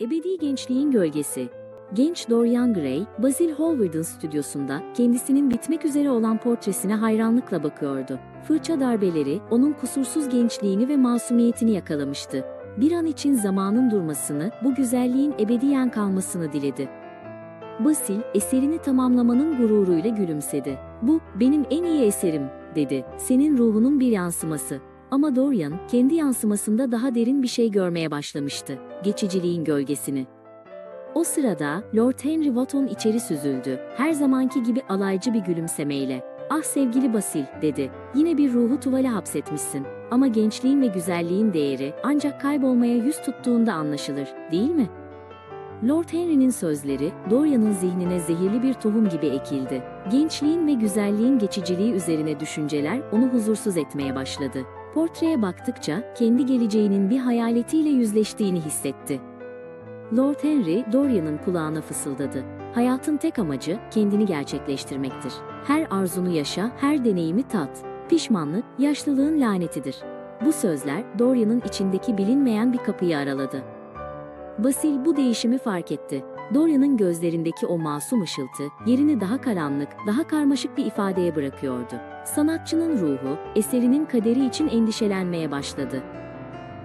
Ebedi Gençliğin Gölgesi Genç Dorian Gray, Basil Hallward'ın stüdyosunda kendisinin bitmek üzere olan portresine hayranlıkla bakıyordu. Fırça darbeleri onun kusursuz gençliğini ve masumiyetini yakalamıştı. Bir an için zamanın durmasını, bu güzelliğin ebediyen kalmasını diledi. Basil, eserini tamamlamanın gururuyla gülümsedi. Bu, benim en iyi eserim, dedi. Senin ruhunun bir yansıması. Ama Dorian, kendi yansımasında daha derin bir şey görmeye başlamıştı. Geçiciliğin gölgesini. O sırada Lord Henry Wotton içeri süzüldü. Her zamanki gibi alaycı bir gülümsemeyle. Ah sevgili Basil, dedi. Yine bir ruhu tuvale hapsetmişsin. Ama gençliğin ve güzelliğin değeri ancak kaybolmaya yüz tuttuğunda anlaşılır, değil mi? Lord Henry'nin sözleri Dorian'ın zihnine zehirli bir tohum gibi ekildi. Gençliğin ve güzelliğin geçiciliği üzerine düşünceler onu huzursuz etmeye başladı. Portreye baktıkça kendi geleceğinin bir hayaletiyle yüzleştiğini hissetti. Lord Henry Dorian'ın kulağına fısıldadı. Hayatın tek amacı kendini gerçekleştirmektir. Her arzunu yaşa, her deneyimi tat. Pişmanlık, yaşlılığın lanetidir. Bu sözler Dorian'ın içindeki bilinmeyen bir kapıyı araladı. Basil bu değişimi fark etti. Dorian'ın gözlerindeki o masum ışıltı, yerini daha karanlık, daha karmaşık bir ifadeye bırakıyordu. Sanatçının ruhu, eserinin kaderi için endişelenmeye başladı.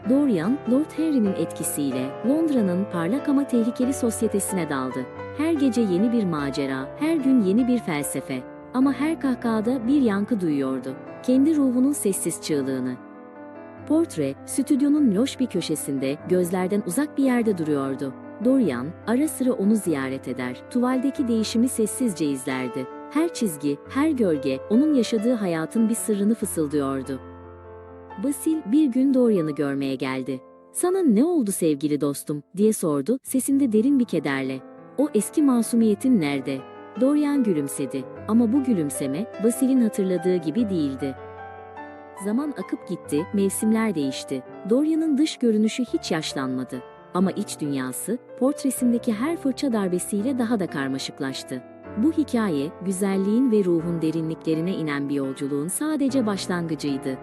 Dorian, Lord Henry'nin etkisiyle Londra'nın parlak ama tehlikeli sosyetesine daldı. Her gece yeni bir macera, her gün yeni bir felsefe. Ama her kahkahada bir yankı duyuyordu. Kendi ruhunun sessiz çığlığını. Portre, stüdyonun loş bir köşesinde, gözlerden uzak bir yerde duruyordu. Dorian, ara sıra onu ziyaret eder, tuvaldeki değişimi sessizce izlerdi. Her çizgi, her gölge, onun yaşadığı hayatın bir sırrını fısıldıyordu. Basil bir gün Dorian'ı görmeye geldi. Sana ne oldu sevgili dostum diye sordu sesinde derin bir kederle. O eski masumiyetin nerede? Dorian gülümsedi ama bu gülümseme Basil'in hatırladığı gibi değildi. Zaman akıp gitti, mevsimler değişti. Dorian'ın dış görünüşü hiç yaşlanmadı. Ama iç dünyası, portresindeki her fırça darbesiyle daha da karmaşıklaştı. Bu hikaye, güzelliğin ve ruhun derinliklerine inen bir yolculuğun sadece başlangıcıydı.